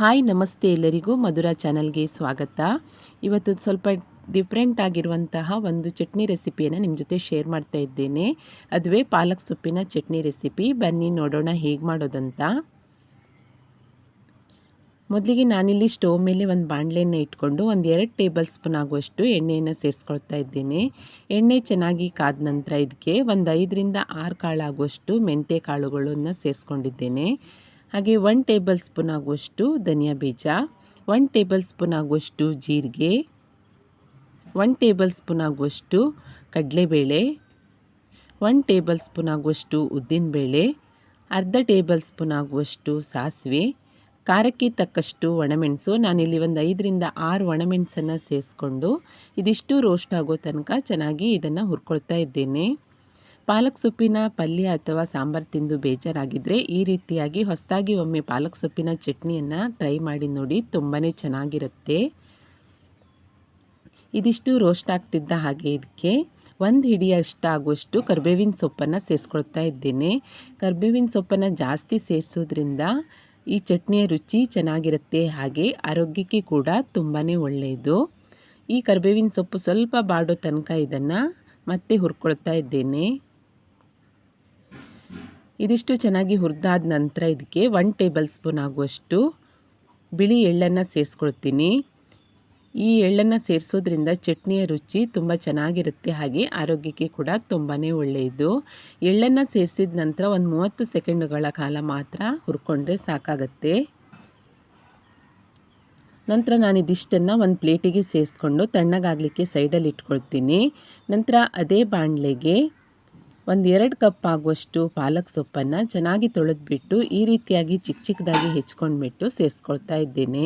Hi, ನಮಸ್ತೆ ಎಲ್ಲರಿಗೂ ಮಧುರ ಚಾನಲ್ಗೆ ಸ್ವಾಗತ. ಇವತ್ತು ಸ್ವಲ್ಪ ಡಿಫ್ರೆಂಟ್ ಆಗಿರುವಂತಹ ಒಂದು ಚಟ್ನಿ ರೆಸಿಪಿಯನ್ನು ನಿಮ್ಮ ಜೊತೆ ಶೇರ್ ಮಾಡ್ತಾ ಇದ್ದೇನೆ. ಅದುವೇ ಪಾಲಕ್ ಸೊಪ್ಪಿನ ಚಟ್ನಿ ರೆಸಿಪಿ. ಬನ್ನಿ, ನೋಡೋಣ ಹೇಗೆ ಮಾಡೋದಂತ. ಮೊದಲಿಗೆ ನಾನಿಲ್ಲಿ ಸ್ಟೋವ್ ಮೇಲೆ ಒಂದು ಬಾಣಲೆಯನ್ನು ಇಟ್ಕೊಂಡು ಒಂದು ಎರಡು ಟೇಬಲ್ ಸ್ಪೂನ್ ಆಗುವಷ್ಟು ಎಣ್ಣೆಯನ್ನು ಸೇರಿಸ್ಕೊಳ್ತಾ ಇದ್ದೇನೆ. ಎಣ್ಣೆ ಚೆನ್ನಾಗಿ ಕಾದ ನಂತರ ಇದಕ್ಕೆ ಒಂದು ಐದರಿಂದ ಆರು ಕಾಳು ಆಗುವಷ್ಟು ಮೆಂತ್ಯ ಕಾಳುಗಳನ್ನು ಸೇರಿಸ್ಕೊಂಡಿದ್ದೇನೆ. ಹಾಗೆ ಒನ್ ಟೇಬಲ್ ಸ್ಪೂನ್ ಆಗುವಷ್ಟು ಧನಿಯಾ ಬೀಜ ಒನ್ ಟೇಬಲ್ ಸ್ಪೂನ್ ಆಗುವಷ್ಟು ಜೀರಿಗೆ ಒನ್ ಟೇಬಲ್ ಸ್ಪೂನ್ ಆಗುವಷ್ಟು ಕಡಲೆಬೇಳೆ ಒನ್ ಟೇಬಲ್ ಸ್ಪೂನ್ ಆಗುವಷ್ಟು ಉದ್ದಿನಬೇಳೆ, ಅರ್ಧ ಟೇಬಲ್ ಸ್ಪೂನ್ ಆಗುವಷ್ಟು ಸಾಸಿವೆ, ಖಾರಕ್ಕೆ ತಕ್ಕಷ್ಟು ಒಣಮೆಣಸು. ನಾನಿಲ್ಲಿ ಒಂದು ಐದರಿಂದ ಆರು ಒಣಮೆಣಸನ್ನು ಸೇರಿಸ್ಕೊಂಡು ಇದಿಷ್ಟು ರೋಸ್ಟ್ ಆಗೋ ತನಕ ಚೆನ್ನಾಗಿ ಇದನ್ನು ಹುರ್ಕೊಳ್ತಾ ಇದ್ದೇನೆ. ಪಾಲಕ್ ಸೊಪ್ಪಿನ ಪಲ್ಯ ಅಥವಾ ಸಾಂಬಾರು ತಿಂದು ಬೇಜಾರಾಗಿದ್ದರೆ ಈ ರೀತಿಯಾಗಿ ಹೊಸದಾಗಿ ಒಮ್ಮೆ ಪಾಲಕ್ ಸೊಪ್ಪಿನ ಚಟ್ನಿಯನ್ನು ಟ್ರೈ ಮಾಡಿ ನೋಡಿ ತುಂಬಾ ಚೆನ್ನಾಗಿರುತ್ತೆ. ಇದಿಷ್ಟು ರೋಸ್ಟ್ ಆಗ್ತಿದ್ದ ಹಾಗೆ ಇದಕ್ಕೆ ಒಂದು ಹಿಡಿಯಷ್ಟಾಗುವಷ್ಟು ಕರ್ಬೇವಿನ ಸೊಪ್ಪನ್ನು ಸೇರಿಸ್ಕೊಳ್ತಾ ಇದ್ದೇನೆ. ಕರ್ಬೇವಿನ ಸೊಪ್ಪನ್ನು ಜಾಸ್ತಿ ಸೇರಿಸೋದ್ರಿಂದ ಈ ಚಟ್ನಿಯ ರುಚಿ ಚೆನ್ನಾಗಿರುತ್ತೆ ಹಾಗೆ ಆರೋಗ್ಯಕ್ಕೆ ಕೂಡ ತುಂಬಾ ಒಳ್ಳೆಯದು. ಈ ಕರ್ಬೇವಿನ ಸೊಪ್ಪು ಸ್ವಲ್ಪ ಬಾಡೋ ತನಕ ಇದನ್ನು ಮತ್ತೆ ಹುರ್ಕೊಳ್ತಾ ಇದ್ದೇನೆ. ಇದಿಷ್ಟು ಚೆನ್ನಾಗಿ ಹುರಿದಾದ ನಂತರ ಇದಕ್ಕೆ ಒನ್ ಟೇಬಲ್ ಸ್ಪೂನ್ ಆಗುವಷ್ಟು ಬಿಳಿ ಎಳ್ಳನ್ನು ಸೇರಿಸ್ಕೊಳ್ತೀನಿ. ಈ ಎಳ್ಳನ್ನು ಸೇರಿಸೋದ್ರಿಂದ ಚಟ್ನಿಯ ರುಚಿ ತುಂಬ ಚೆನ್ನಾಗಿರುತ್ತೆ, ಹಾಗೆ ಆರೋಗ್ಯಕ್ಕೆ ಕೂಡ ತುಂಬಾ ಒಳ್ಳೆಯದು. ಎಳ್ಳನ್ನು ಸೇರಿಸಿದ ನಂತರ ಒಂದು ಮೂವತ್ತು ಸೆಕೆಂಡುಗಳ ಕಾಲ ಮಾತ್ರ ಹುರ್ಕೊಂಡ್ರೆ ಸಾಕಾಗತ್ತೆ. ನಂತರ ನಾನು ಇದಿಷ್ಟನ್ನು ಒಂದು ಪ್ಲೇಟಿಗೆ ಸೇರಿಸ್ಕೊಂಡು ತಣ್ಣಗಾಗಲಿಕ್ಕೆ ಸೈಡಲ್ಲಿ ಇಟ್ಕೊಳ್ತೀನಿ. ನಂತರ ಅದೇ ಬಾಣಲೆಗೆ ಒಂದು ಎರಡು ಕಪ್ ಆಗುವಷ್ಟು ಪಾಲಕ್ ಸೊಪ್ಪನ್ನು ಚೆನ್ನಾಗಿ ತೊಳೆದ್ಬಿಟ್ಟು ಈ ರೀತಿಯಾಗಿ ಚಿಕ್ಕ ಚಿಕ್ಕದಾಗಿ ಹೆಚ್ಕೊಂಡ್ಬಿಟ್ಟು ಸೇರಿಸ್ಕೊಳ್ತಾ ಇದ್ದೇನೆ.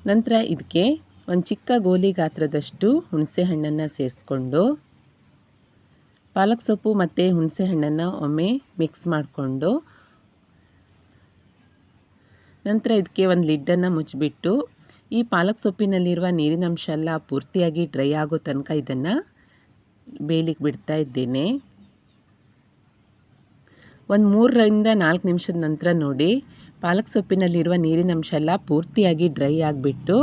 ನಂತರ ಇದಕ್ಕೆ ಒಂದು ಚಿಕ್ಕ ಗೋಲಿ ಗಾತ್ರದಷ್ಟು ಹುಣಸೆ ಹಣ್ಣನ್ನು ಸೇರಿಸ್ಕೊಂಡು ಪಾಲಕ್ ಸೊಪ್ಪು ಮತ್ತು ಹುಣಸೆ ಹಣ್ಣನ್ನು ಒಮ್ಮೆ ಮಿಕ್ಸ್ ಮಾಡಿಕೊಂಡು ನಂತರ ಇದಕ್ಕೆ ಒಂದು ಲಿಡ್ಡನ್ನು ಮುಚ್ಚಿಬಿಟ್ಟು ಈ ಪಾಲಕ್ ಸೊಪ್ಪಿನಲ್ಲಿರುವ ನೀರಿನಂಶ ಎಲ್ಲ ಪೂರ್ತಿಯಾಗಿ ಡ್ರೈ ಆಗೋ ತನಕ ಇದನ್ನು ಬೇಯಲಿಕ್ಕೆ ಬಿಡ್ತಾ ಇದ್ದೇನೆ. ಒಂದು ಮೂರರಿಂದ ನಾಲ್ಕು ನಿಮಿಷದ ನಂತರ ನೋಡಿ, ಪಾಲಕ್ ಸೊಪ್ಪಿನಲ್ಲಿರುವ ನೀರಿನಂಶ ಎಲ್ಲ ಪೂರ್ತಿಯಾಗಿ ಡ್ರೈ ಆಗಿಬಿಟ್ಟು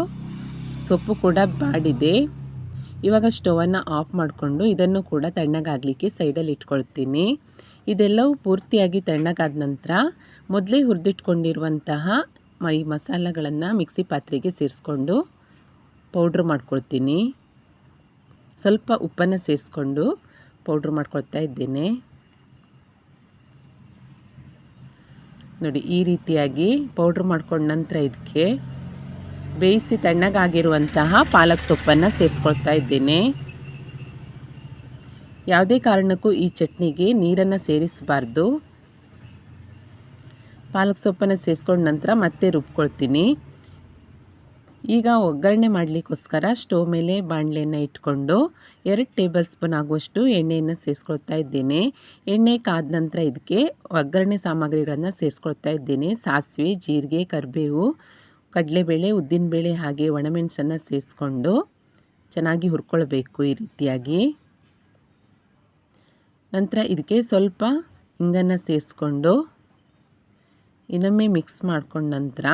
ಸೊಪ್ಪು ಕೂಡ ಬಾಡಿದೆ. ಇವಾಗ ಸ್ಟವನ್ನು ಆಫ್ ಮಾಡಿಕೊಂಡು ಇದನ್ನು ಕೂಡ ತಣ್ಣಗಾಗಲಿಕ್ಕೆ ಸೈಡಲ್ಲಿ ಇಟ್ಕೊಳ್ತೀನಿ. ಇದೆಲ್ಲವೂ ಪೂರ್ತಿಯಾಗಿ ತಣ್ಣಗಾದ ನಂತರ ಮೊದಲೇ ಹುರಿದಿಟ್ಕೊಂಡಿರುವಂತಹ ಈ ಮಸಾಲಗಳನ್ನು ಮಿಕ್ಸಿ ಪಾತ್ರೆಗೆ ಸೇರಿಸ್ಕೊಂಡು ಪೌಡ್ರ್ ಮಾಡ್ಕೊಳ್ತೀನಿ. ಸ್ವಲ್ಪ ಉಪ್ಪನ್ನು ಸೇರಿಸ್ಕೊಂಡು ಪೌಡ್ರ್ ಮಾಡ್ಕೊಳ್ತಾ ಇದ್ದೇನೆ. ನೋಡಿ, ಈ ರೀತಿಯಾಗಿ ಪೌಡ್ರ್ ಮಾಡ್ಕೊಂಡ ನಂತರ ಇದಕ್ಕೆ ಬೇಯಿಸಿ ತಣ್ಣಗಾಗಿರುವಂತಹ ಪಾಲಕ್ ಸೊಪ್ಪನ್ನು ಸೇರಿಸ್ಕೊಳ್ತಾ ಇದ್ದೇನೆ. ಯಾವುದೇ ಕಾರಣಕ್ಕೂ ಈ ಚಟ್ನಿಗೆ ನೀರನ್ನು ಸೇರಿಸಬಾರ್ದು. ಪಾಲಕ್ ಸೊಪ್ಪನ್ನು ಸೇರಿಸ್ಕೊಂಡ ನಂತರ ಮತ್ತೆ ರುಬ್ಕೊಳ್ತೀನಿ. ಈಗ ಒಗ್ಗರಣೆ ಮಾಡಲಿಕ್ಕೋಸ್ಕರ ಸ್ಟೋವ್ ಮೇಲೆ ಬಾಣಲೆಯನ್ನು ಇಟ್ಕೊಂಡು ಎರಡು ಟೇಬಲ್ ಸ್ಪೂನ್ ಆಗುವಷ್ಟು ಎಣ್ಣೆಯನ್ನು ಸೇರಿಸ್ಕೊಳ್ತಾ ಇದ್ದೀನಿ. ಎಣ್ಣೆ ಕಾದ ನಂತರ ಇದಕ್ಕೆ ಒಗ್ಗರಣೆ ಸಾಮಗ್ರಿಗಳನ್ನು ಸೇರಿಸ್ಕೊಳ್ತಾ ಇದ್ದೀನಿ. ಸಾಸಿವೆ, ಜೀರಿಗೆ, ಕರಿಬೇವು, ಕಡಲೆಬೇಳೆ, ಉದ್ದಿನಬೇಳೆ ಹಾಗೆ ಒಣಮೆಣಸನ್ನು ಸೇರಿಸ್ಕೊಂಡು ಚೆನ್ನಾಗಿ ಹುರ್ಕೊಳ್ಬೇಕು ಈ ರೀತಿಯಾಗಿ. ನಂತರ ಇದಕ್ಕೆ ಸ್ವಲ್ಪ ಹಿಂಗನ್ನು ಸೇರಿಸ್ಕೊಂಡು ಇನ್ನೊಮ್ಮೆ ಮಿಕ್ಸ್ ಮಾಡ್ಕೊಂಡ ನಂತರ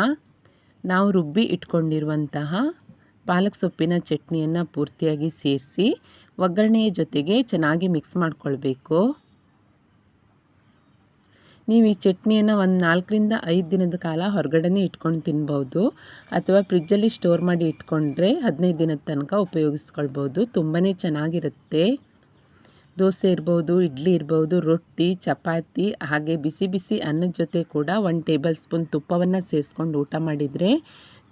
ನಾವು ರುಬ್ಬಿ ಇಟ್ಕೊಂಡಿರುವಂತಹ ಪಾಲಕ್ ಸೊಪ್ಪಿನ ಚಟ್ನಿಯನ್ನು ಪೂರ್ತಿಯಾಗಿ ಸೇರಿಸಿ ಒಗ್ಗರಣೆಯ ಜೊತೆಗೆ ಚೆನ್ನಾಗಿ ಮಿಕ್ಸ್ ಮಾಡಿಕೊಳ್ಬೇಕು. ನೀವು ಈ ಚಟ್ನಿಯನ್ನು ಒಂದು ನಾಲ್ಕರಿಂದ ಐದು ದಿನದ ಕಾಲ ಹೊರಗಡೆ ಇಟ್ಕೊಂಡು ತಿನ್ಬೋದು ಅಥವಾ ಫ್ರಿಜ್ಜಲ್ಲಿ ಸ್ಟೋರ್ ಮಾಡಿ ಇಟ್ಕೊಂಡ್ರೆ ಹದಿನೈದು ದಿನದ ತನಕ ಉಪಯೋಗಿಸ್ಕೊಳ್ಬೋದು. ತುಂಬಾ ಚೆನ್ನಾಗಿರುತ್ತೆ. ದೋಸೆ ಇರ್ಬೋದು, ಇಡ್ಲಿ ಇರ್ಬೋದು, ರೊಟ್ಟಿ, ಚಪಾತಿ, ಹಾಗೆ ಬಿಸಿ ಬಿಸಿ ಅನ್ನದ ಜೊತೆ ಕೂಡ ಒಂದು ಟೇಬಲ್ ಸ್ಪೂನ್ ತುಪ್ಪವನ್ನು ಸೇರಿಸ್ಕೊಂಡು ಊಟ ಮಾಡಿದರೆ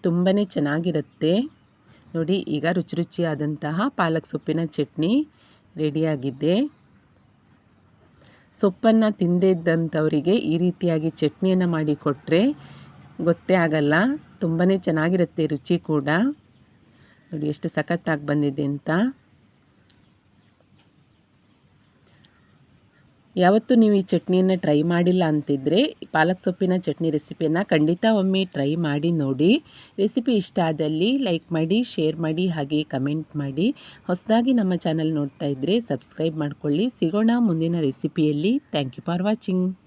ತುಂಬಾ ಚೆನ್ನಾಗಿರುತ್ತೆ. ನೋಡಿ, ಈಗ ರುಚಿ ರುಚಿಯಾದಂತಹ ಪಾಲಕ್ ಸೊಪ್ಪಿನ ಚಟ್ನಿ ರೆಡಿಯಾಗಿದೆ. ಸೊಪ್ಪನ್ನು ತಿಂದೇ ಇದ್ದಂಥವರಿಗೆ ಈ ರೀತಿಯಾಗಿ ಚಟ್ನಿಯನ್ನು ಮಾಡಿಕೊಟ್ರೆ ಗೊತ್ತೇ ಆಗಲ್ಲ ತುಂಬಾ ಚೆನ್ನಾಗಿರುತ್ತೆ ರುಚಿ ಕೂಡ. ನೋಡಿ, ಎಷ್ಟು ಸಖತ್ತಾಗಿ ಬಂದಿದೆ ಅಂತ. ಯಾವತ್ತೂ ನೀವು ಈ ಚಟ್ನಿಯನ್ನು ಟ್ರೈ ಮಾಡಿಲ್ಲ ಅಂತಿದ್ದರೆ ಪಾಲಕ್ ಸೊಪ್ಪಿನ ಚಟ್ನಿ ರೆಸಿಪಿಯನ್ನು ಖಂಡಿತ ಒಮ್ಮೆ ಟ್ರೈ ಮಾಡಿ ನೋಡಿ. ರೆಸಿಪಿ ಇಷ್ಟ ಆದಲ್ಲಿ ಲೈಕ್ ಮಾಡಿ, ಶೇರ್ ಮಾಡಿ, ಹಾಗೆ ಕಮೆಂಟ್ ಮಾಡಿ. ಹೊಸದಾಗಿ ನಮ್ಮ ಚಾನಲ್ ನೋಡ್ತಾ ಇದ್ದರೆ ಸಬ್ಸ್ಕ್ರೈಬ್ ಮಾಡಿಕೊಳ್ಳಿ. ಸಿಗೋಣ ಮುಂದಿನ ರೆಸಿಪಿಯಲ್ಲಿ. Thank you for watching.